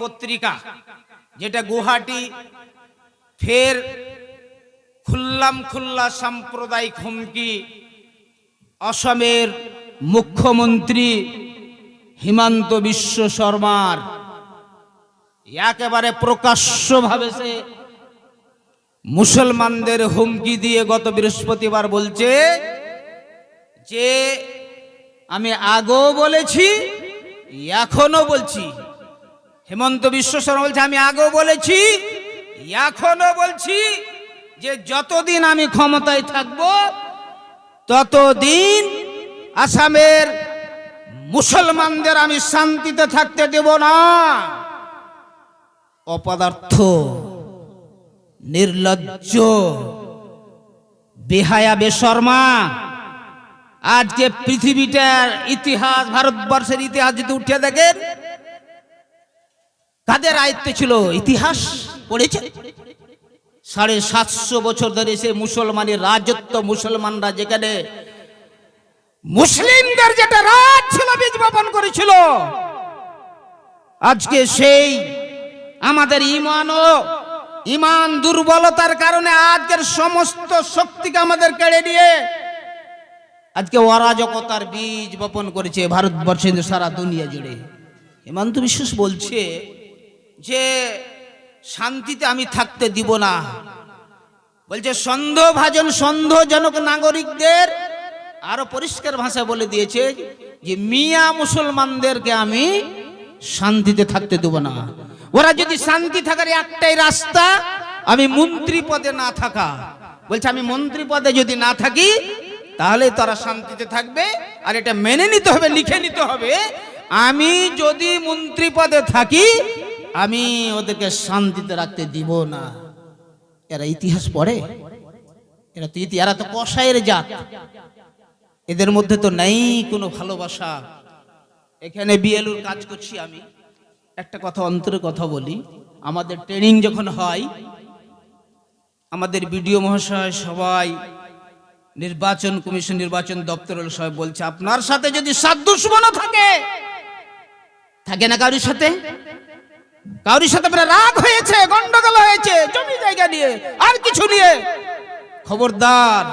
পত্রিকা, যেটা গুয়াহাটি ফের খুল্লাম খুল্লা সাম্প্রদায়িক হুমকি, অসমের মুখ্যমন্ত্রী হিমন্ত বিশ্ব শর্মার। একেবারে প্রকাশ্যভাবে সে মুসলমানদের হুমকি দিয়ে গত বৃহস্পতিবার বলছে যে, আমি আগেও বলেছি এখনও বলছি। হেমন্ত বিশ্ব শর্মা বলছে, আমি আগেও বলেছি এখনও বলছি যে যতদিন আমি ক্ষমতায় থাকব, ততদিন আসামের মুসলমানদের আমি শান্তিতে থাকতে দেব না। অপদার্থ, নির্লজ্জ, বেহায়া, বেশর্মা, আজকে পৃথিবীটার ইতিহাস, ভারতবর্ষের ইতিহাস যদি উঠে দেখেন কাদের আয়ত্তে ছিল? ইতিহাস পড়েছে? সাড়ে সাতশো বছর ধরে সে মুসলমানের রাজত্ব, মুসলমানরা যেখানে মুসলিমদের যেটা রাজ ছিল, বীজ বপন করেছিল। আজকে সেই আমাদের ইমানও ইমান দুর্বলতার কারণে আজকের সমস্ত শক্তিকে আমাদের কেড়ে নিয়ে আজকে অরাজকতার বীজ বপন করেছে ভারতবর্ষে সারা দুনিয়া জুড়ে। হেমন্ত বিশ্বাস বলছে যে শান্তিতে আমি থাকতে দিব না। বলছে সন্দেহভাজন সন্দেহজনক নাগরিকদের আরও পরিষ্কার ভাষা বলে দিয়েছে যে, মিয়া মুসলমানদেরকে আমি শান্তিতে থাকতে দেব না। ওরা যদি শান্তি থাকার একটাই রাস্তা, আমি মন্ত্রী পদে না থাকা। বলছে, আমি মন্ত্রী পদে যদি না থাকি, তাহলে তারা শান্তিতে থাকবে। আর এটা মেনে নিতে হবে, লিখে নিতে হবে। আমি যদি মন্ত্রী পদে থাকি আমি ওদেরকে শান্তিতে রাখতে দিব না। এরা ইতিহাস পড়ে। এরা তো ইতি এরা তো কষায়ের জাত। এদের মধ্যে তো নেই কোনো ভালোবাসা। এখানে বিএলুর কাজ করছি আমি। একটা কথা, অন্তরে কথা বলি। আমাদের ট্রেনিং যখন হয়, আমাদের বিডিও মহাশয় সবাই, নির্বাচন কমিশন নির্বাচন দপ্তরের সবাই বলছে, আপনার সাথে যদি সাত দুশ্মনও থাকে থাকে না কারোর সাথে? কারোর সাথে রাগ হয়েছে, গন্ডগোল হয়েছে, জমি জায়গা নিয়ে, আর কিছু নিয়ে? খবরদার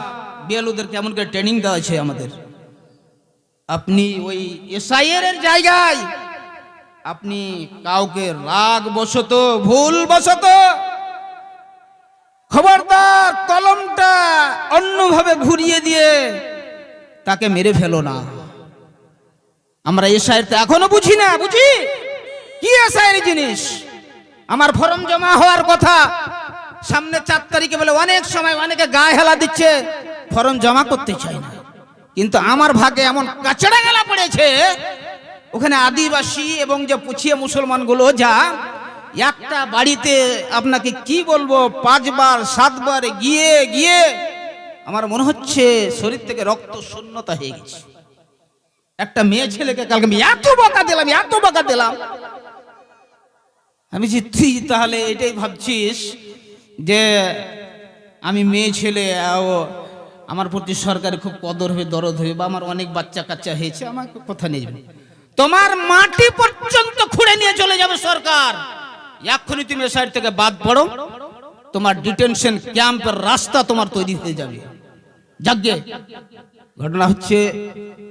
বিএলওদের কেমন করে ট্রেনিং দেওয়া আছে আমাদের। আপনি ওই এসআইএর এর জায়গায়, আপনি কাউকে রাগ বসত ভুল বসত খবরদার কলমটা অন্যভাবে ঘুরিয়ে দিয়ে তাকে মেরে ফেলো না। আমরা এসআইয়ের তো এখনও বুঝি না, বুঝি? কি এসআইয়ের জিনিস? আমার ফর্ম জমা হওয়ার কথা সামনে চার তারিখে বলে অনেক সময় অনেকে গায়ে হেলা দিচ্ছে, ফর্ম জমা করতে চাই না। কিন্তু আমার ভাগে এমন কাচড়া গেলা পড়েছে, ওখানে আদিবাসী এবং যে পুছিয়ে মুসলমানগুলো যা, একটা বাড়িতে আপনাকে কি বলব, পাঁচবার, সাতবার গিয়ে গিয়ে আমার মনে হচ্ছে শরীর থেকে রক্ত শূন্যতা হয়ে গেছে। একটা মেয়ে ছেলেকে কালকে আমি এত বকা দিলাম, এত বকা দিলাম। আমি যে তুই তাহলে এটাই ভাবছিস যে আমি মেয়ে ছেলে ও আমার প্রতি সরকারের খুব কদর হয়ে, দরদ হয়ে, বা আমার অনেক বাচ্চা কাচ্চা হয়েছে আমাকে কথা নিয়ে যাবে তোমার মাটি পর্যন্ত খুঁড়ে নিয়ে চলে যাবে সরকার। এক্ষুনি তুমি সাইড থেকে বাদ পড়ো। তোমার ডিটেনশন ক্যাম্পের রাস্তা তোমার তৈরি হয়ে যাবে। যাজ্ঞে ঘটনা হচ্ছে,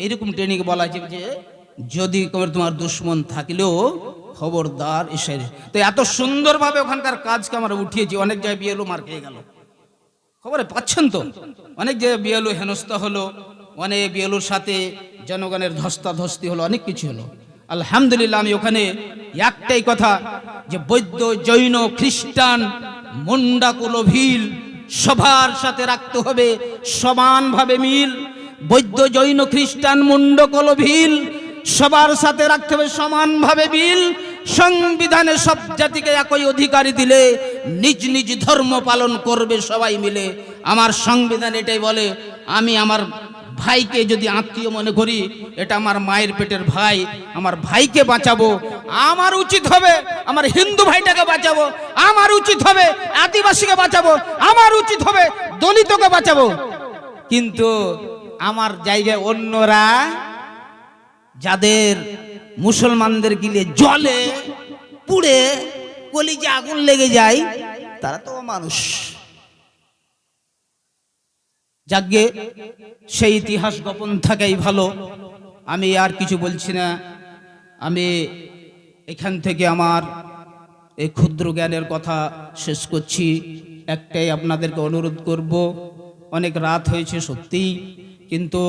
এরকম ট্রেনিং বলা যে, যদি তোমার দুশ্মন থাকলেও খবরদার এসে তো এত সুন্দরভাবে ওখানকার কাজকে আমরা উঠিয়েছি, অনেক জায়গায় বিয়েলো মার খেয়ে গেল। খবরে পাচ্ছেন তো? অনেক জায়গায় বিয়েলো হেনস্থা হলো, অনেক বিয়েলোর সাথে জনগণের ধস্তাধস্তি হলো, অনেক কিছু হলো। আলহামদুলিল্লাহ, আমি ওখানে একটাই কথা যে, বৈদ্য, জৈন, খ্রিস্টান মুন্ডা কুলভিল সবার সাথে রাখতে হবে, সমানভাবে মিল বৈদ্য জৈন খ্রিস্টান মুন্ড কলভিল সবার সাথে রাখতে হবে সমানভাবে বিল, সংবিধানে সব জাতিকে একই অধিকারী দিলে নিজ নিজ ধর্ম পালন করবে সবাই মিলে। আমার সংবিধান এটাই বলে, আমি আমার ভাইকে যদি আত্মীয় মনে করি, এটা আমার মায়ের পেটের ভাই, আমার ভাইকে বাঁচাবো, আমার উচিত হবে আমার হিন্দু ভাইটাকে বাঁচাবো, আমার উচিত হবে আদিবাসীকে বাঁচাবো, আমার উচিত হবে দলিতকে বাঁচাবো। কিন্তু আমার জায়গায় অন্যরা যাদের মুসলমানদের গিলে জলে পুড়ে কলিজে আগুন লেগে যায়, তারা তো মানুষ যাকে সেই ইতিহাস গোপন থাকাই ভালো। আমি আর কিছু বলছি না। আমি এখান থেকে আমার এই ক্ষুদ্র জ্ঞানের কথা শেষ করছি। একটাই আপনাদেরকে অনুরোধ করব, অনেক রাত হয়েছে সত্যিই। কিন্তু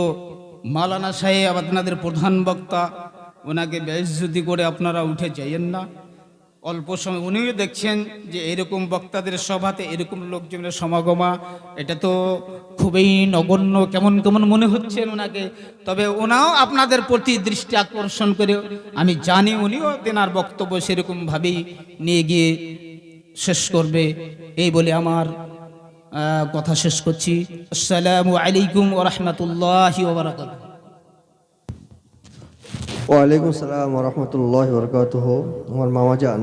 মালানা সাহেব আপনাদের প্রধান বক্তা, ওনাকে বেজ্জুতি করে আপনারা উঠে যাইয়েন না। অল্প সময় উনিও দেখছেন যে এরকম বক্তাদের সভাতে এরকম লোকজনের সমাগমা, এটা তো খুবই নগণ্য, কেমন কেমন মনে হচ্ছে ওনাকে। তবে ওনাও আপনাদের প্রতি দৃষ্টি আকর্ষণ করে, আমি জানি উনিও তেনার বক্তব্য সেরকমভাবেই নিয়ে গিয়ে শেষ করবে, এই বলে আমার কথা শেষ করছি। আসসালামু আলাইকুম ওবরাকাত ওয়ালাইকুম সালাম রহমতুল্লাহ বরকাত আমার মামা যান।